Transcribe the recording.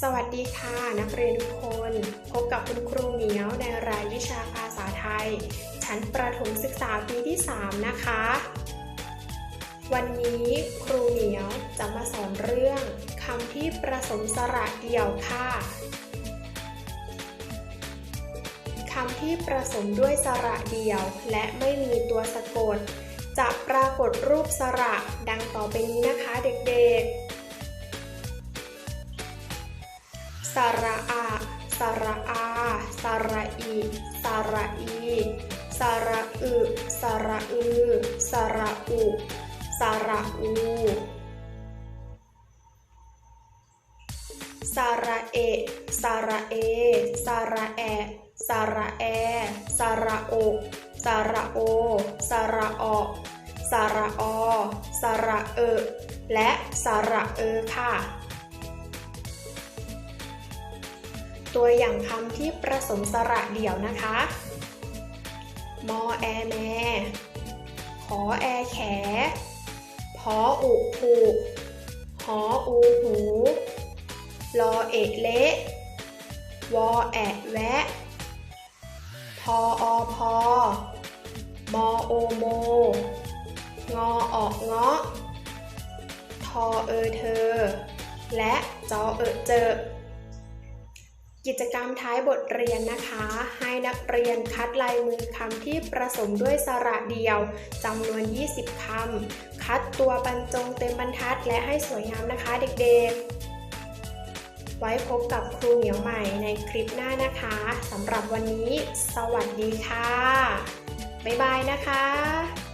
สวัสดีค่ะ นักเรียนทุกคน พบกับคุณครูเหมียวในรายวิชาภาษาไทย ชั้นประถมศึกษาปีที่ 3 นะคะ วันนี้ครูเหมียวจะมาสอนเรื่องคำที่ประสมสระเดี่ยวค่ะคำที่ประสมด้วยสระเดี่ยว และไม่มีตัวสะกด จะปรากฏรูปสระดังต่อไปนี้นะคะเด็กๆ ระอา สระอา สระอี สระอี สระอึ สระอือ สระอุ สระอูสระเอ สระเอ สระแอ สระแอ สระโอ สระโอ สระออสระอ สระเอ และสระเอค่ะ ตัวอย่างคำที่ประสมสระเดี่ยวนะคะ มอแอแมขอแอแข พออุผูหออูหูลอเอะเละ วอแอะแวะ พออพอมอโอโม งอออกเงาะ ทอเออเธอ และจอเออเจอ กิจกรรมท้ายบทเรียนนะคะ ให้นักเรียนคัดลายมือคำที่ประสมด้วยสระเดียวจำนวน 20 คำ คัดตัวบรรจงเต็มบรรทัดและให้สวยงามนะคะเด็กๆ ไว้พบกับครูเหมียวใหม่ในคลิปหน้านะคะสำหรับวันนี้ สวัสดีค่ะ บ๊ายบายนะคะ